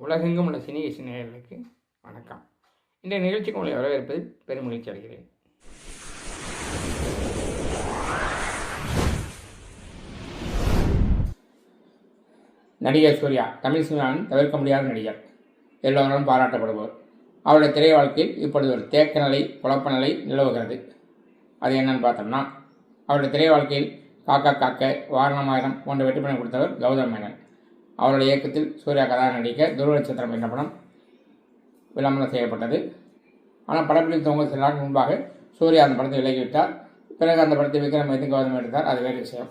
உலகெங்கும் உள்ள சினி நேயர்களுக்கு வணக்கம். இந்த நிகழ்ச்சிக்கு உங்களை வரவேற்பதில் பெரும் மகிழ்ச்சி அடைகிறேன். நடிகர் சூர்யா தமிழ் சினிமாவின் தவிர்க்க முடியாத நடிகர். எல்லோரும் பாராட்டப்படுபவர் அவருடைய திரை வாழ்க்கையில் இப்பொழுது ஒரு தேக்க நிலை குழப்ப நிலை நிலவுகிறது. அது என்னன்னு பார்த்தோம்னா அவருடைய திரை வாழ்க்கையில் காக்கா காக்க வாரணமாயிரம் போன்ற வெற்றி படம் கொடுத்தவர் கௌதம் மேனன். அவருடைய இயக்கத்தில் சூர்யா கதா நடிக்க துருவ நட்சத்திரம் என்ற படம் விளம்பரம் செய்யப்பட்டது. ஆனால் படப்பிடிப்பு தொங்க சில நாட்கள் முன்பாக சூர்யா அந்த படத்தை விலகிவிட்டார். பிறகு அந்த படத்தை விக்ரம் எது கௌதம் எடுத்தார் அது வேறு விஷயம்.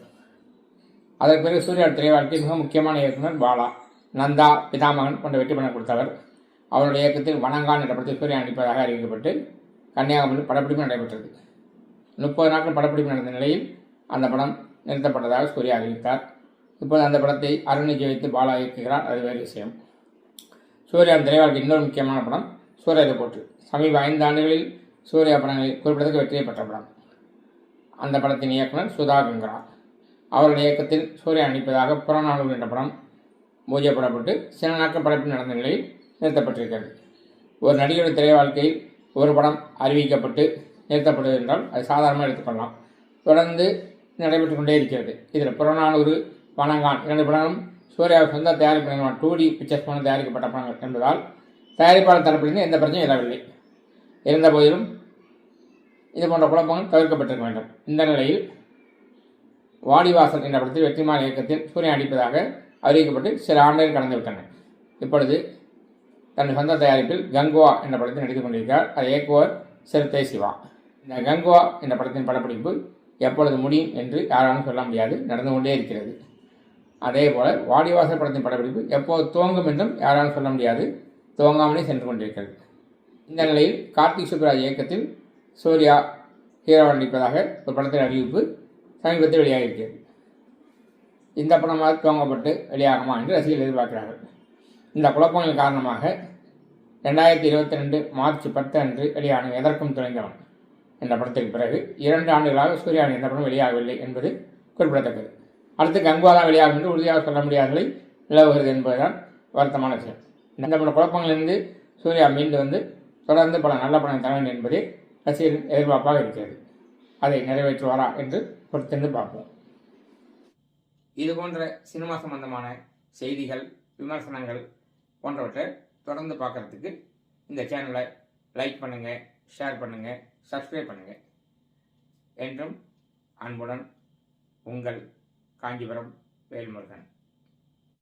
அதற்கு பிறகு சூர்யா திரை வாழ்க்கையில் மிக முக்கியமான இயக்குனர் பாலா நந்தா பிதாமகன் போன்ற வெற்றி படம் கொடுத்தவர். அவருடைய இயக்கத்தில் வணங்கான் என்ற படத்தில் சூர்யா நடிப்பதாக அறிவிக்கப்பட்டு கன்னியாகுமரியில் படப்பிடிப்பு நடைபெற்றது. முப்பது நாட்கள் படப்பிடிப்பு நடந்த நிலையில் அந்த படம் நிறுத்தப்பட்டதாக சூர்யா அறிவித்தார். இப்போது அந்த படத்தை அருணிக்கு வைத்து பாலா இயக்குகிறார். அது வேறு விஷயம். சூர்யா திரைவாழ்க்கை இன்னொரு முக்கியமான படம் சூர்யா ரிப்போர்ட் சமீப ஐந்து ஆண்டுகளில் சூர்யா படங்களில் குறிப்பிடத்தக்க வெற்றியை பெற்ற படம். அந்த படத்தின் இயக்குனர் சுதா கங்கரா. அவருடைய இயக்கத்தில் சூர்யா நடிப்பதாக புறநானூறு என்ற படம் பூஜைப்படப்பட்டு சில நாட்கள் படப்பில் நடந்த நிலையில் நிறுத்தப்பட்டிருக்கிறது. ஒரு நடிகருடைய திரை வாழ்க்கையில் ஒரு படம் அறிவிக்கப்பட்டு நிறுத்தப்படுவது என்றால் அது சாதாரணமாக எடுத்துக்கொள்ளலாம். தொடர்ந்து நடைபெற்று கொண்டே இருக்கிறது. இதில் புறநானூறு வணங்கான். இரண்டு படங்களும் சூர்யா சொந்த தயாரிப்பு நிறுவனம் டூ டி பிக்சர்ஸ் மூலம் தயாரிக்கப்பட்ட படங்கள் என்பதால் தயாரிப்பாளர் தரப்பிலிருந்து எந்த பிரச்சனையும் எழவில்லை. இருந்த போதிலும் இது போன்ற குழப்பங்கள் தவிர்க்கப்பட்டிருக்க வேண்டும். இந்த நிலையில் வாடிவாசல் என்ற படத்தில் வெற்றிமாறன் இயக்கத்தில் சூரியன் அடிப்பதாக அறிவிக்கப்பட்டு சில ஆண்டுகள் கடந்துவிட்டன இப்பொழுது தன் சொந்த தயாரிப்பில் கங்குவா என்ற படத்தில் நடித்துக் கொண்டிருக்கிறார். அதை இயக்குவர் சிறுத்தை சிவா. இந்த கங்குவா என்ற படத்தின் படப்பிடிப்பு எப்பொழுது முடியும் என்று யாராலும் சொல்ல முடியாது. நடந்து கொண்டே இருக்கிறது. அதே போல் வாடிவாசல் படத்தின் படப்பிடிப்பு எப்போது துவங்கும் என்றும் யாராலும் சொல்ல முடியாது. துவங்காமலே சென்று கொண்டிருக்கிறது. இந்த நிலையில் கார்த்திக் சுப்ராஜ் இயக்கத்தில் சூர்யா ஹீரோவாக நடிப்பதாக ஒரு படத்தின் அறிவிப்பு சமீபத்தில் வெளியாகியிருக்கிறது இந்த படமாக துவங்கப்பட்டு வெளியாகுமா என்று ரசிகர்கள் எதிர்பார்க்கிறார்கள். இந்த குழப்பங்கள் காரணமாக ரெண்டாயிரத்தி இருபத்தி ரெண்டு மார்ச் பத்து அன்று வெளியான எதற்கும் துணைந்தவன் என்ற படத்திற்கு பிறகு இரண்டு ஆண்டுகளாக சூர்யாவின் எந்த படம் வெளியாகவில்லை என்பது குறிப்பிடத்தக்கது. அடுத்து கங்குவாதான் வெளியாகும் என்று உறுதியாக சொல்ல முடியாத நிலவுகிறது என்பதுதான் வருத்தமான விஷயம். இந்த பல குழப்பங்களிலிருந்து சூர்யா மீண்டு வந்து தொடர்ந்து பல நல்ல படம் தர வேண்டும் என்பதே ரசிகரின் எதிர்பார்ப்பாக இருக்கிறது. அதை நிறைவேற்றுவாரா என்று பொறுத்திருந்து பார்ப்போம். இது போன்ற சினிமா சம்பந்தமான செய்திகள் விமர்சனங்கள் போன்றவற்றை தொடர்ந்து பார்க்குறதுக்கு இந்த சேனலை லைக் பண்ணுங்கள் ஷேர் பண்ணுங்கள் சப்ஸ்கிரைப் பண்ணுங்கள் என்றும் அன்புடன் உங்கள் காஞ்சிபுரம் வேல்முருகன்.